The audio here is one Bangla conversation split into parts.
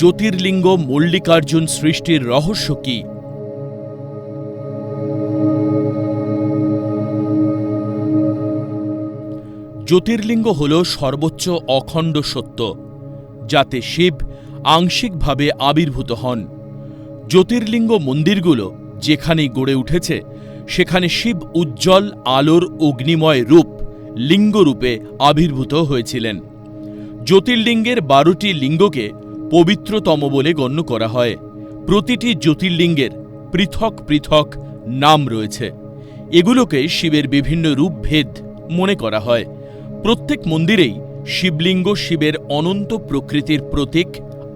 জ্যোতির্লিঙ্গ মল্লিকার্জুন সৃষ্টির রহস্য কি? জ্যোতির্লিঙ্গ হল সর্বোচ্চ অখণ্ড সত্য, যাতে শিব আংশিকভাবে আবির্ভূত হন। জ্যোতির্লিঙ্গ মন্দিরগুলো যেখানেই গড়ে উঠেছে, সেখানে শিব উজ্জ্বল আলোর অগ্নিময় রূপ লিঙ্গরূপে আবির্ভূত হয়েছিলেন। জ্যোতির্লিঙ্গের বারোটি লিঙ্গকে পবিত্রতম বলে গণ্য করা হয়। প্রতিটি জ্যোতির্লিঙ্গের পৃথক পৃথক নাম রয়েছে। এগুলোকে শিবের বিভিন্ন রূপভেদ মনে করা হয়। প্রত্যেক মন্দিরেই শিবলিঙ্গ শিবের অনন্ত প্রকৃতির প্রতীক,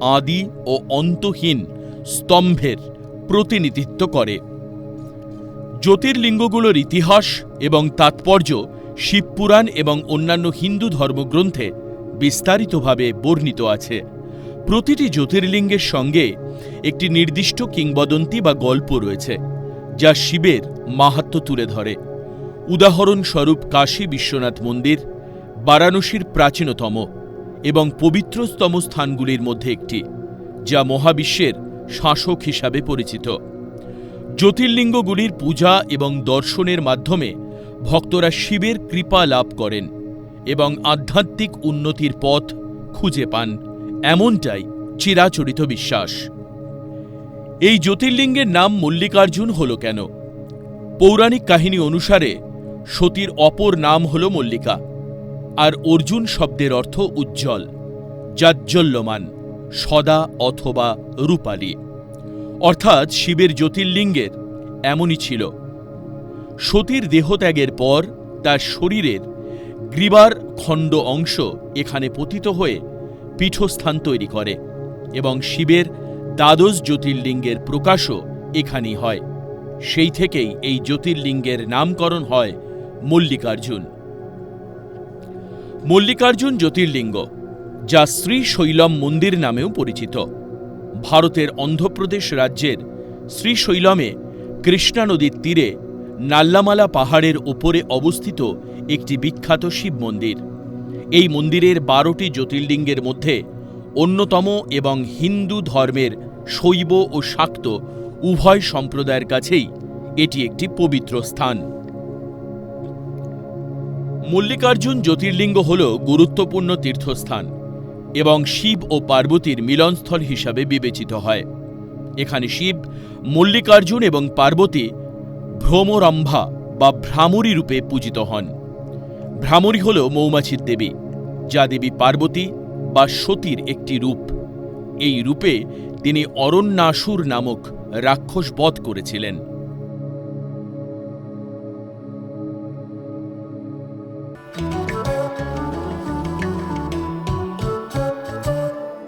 আদি ও অন্তহীন স্তম্ভের প্রতিনিধিত্ব করে। জ্যোতির্লিঙ্গগুলোর ইতিহাস এবং তাৎপর্য শিবপুরাণ এবং অন্যান্য হিন্দু ধর্মগ্রন্থে বিস্তারিতভাবে বর্ণিত আছে। প্রতিটি জ্যোতির্লিঙ্গের সঙ্গে একটি নির্দিষ্ট কিংবদন্তি বা গল্প রয়েছে, যা শিবের মাহাত্ম্য তুলে ধরে। উদাহরণস্বরূপ কাশী বিশ্বনাথ মন্দির, বারাণসীর প্রাচীনতম এবং পবিত্রতম স্থানগুলির মধ্যে একটি, যা মহাবিশ্বের শাসক হিসাবে পরিচিত। জ্যোতির্লিঙ্গগুলির পূজা এবং দর্শনের মাধ্যমে ভক্তরা শিবের কৃপা লাভ করেন এবং আধ্যাত্মিক উন্নতির পথ খুঁজে পান। এমনটাই চিরাচরিত বিশ্বাস। এই জ্যোতির্লিঙ্গের নাম মল্লিকার্জুন হল কেন? পৌরাণিক কাহিনী অনুসারে সতীর অপর নাম হল মল্লিকা, আর অর্জুন শব্দের অর্থ উজ্জ্বল জাজ্জল্যমান সদা অথবা রূপালী। অর্থাৎ শিবের জ্যোতির্লিঙ্গের এমনই ছিল। সতীর দেহত্যাগের পর তার শরীরের গ্রীবার খণ্ড অংশ এখানে পতিত হয়ে পীঠস্থান তৈরি করে এবং শিবের দ্বাদশ জ্যোতির্লিঙ্গের প্রকাশও এখানেই হয়। সেই থেকেই এই জ্যোতির্লিঙ্গের নামকরণ হয় মল্লিকার্জুন। মল্লিকার্জুন জ্যোতির্লিঙ্গ, যা শ্রীশৈলম মন্দির নামেও পরিচিত। ভারতের অন্ধ্রপ্রদেশ রাজ্যের শ্রীশৈলমে কৃষ্ণা নদীর তীরে নাল্লামালা পাহাড়ের ওপরে অবস্থিত একটি বিখ্যাত শিব মন্দির। এই মন্দিরের বারোটি জ্যোতির্লিঙ্গের মধ্যে অন্যতম এবং হিন্দু ধর্মের শৈব ও শাক্ত উভয় সম্প্রদায়ের কাছেই এটি একটি পবিত্র স্থান। মল্লিকার্জুন জ্যোতির্লিঙ্গ হল গুরুত্বপূর্ণ তীর্থস্থান এবং শিব ও পার্বতীর মিলনস্থল হিসাবে বিবেচিত হয়। এখানে শিব, মল্লিকার্জুন এবং পার্বতী ভ্রমরম্ভা বা ভ্রামরী রূপে পূজিত হন। ভ্রামরী হল মৌমাছির দেবী, যা দেবী পার্বতী বা সতীর একটি রূপ। এই রূপে তিনি অরণ্যাসুর নামক রাক্ষস বধ করেছিলেন।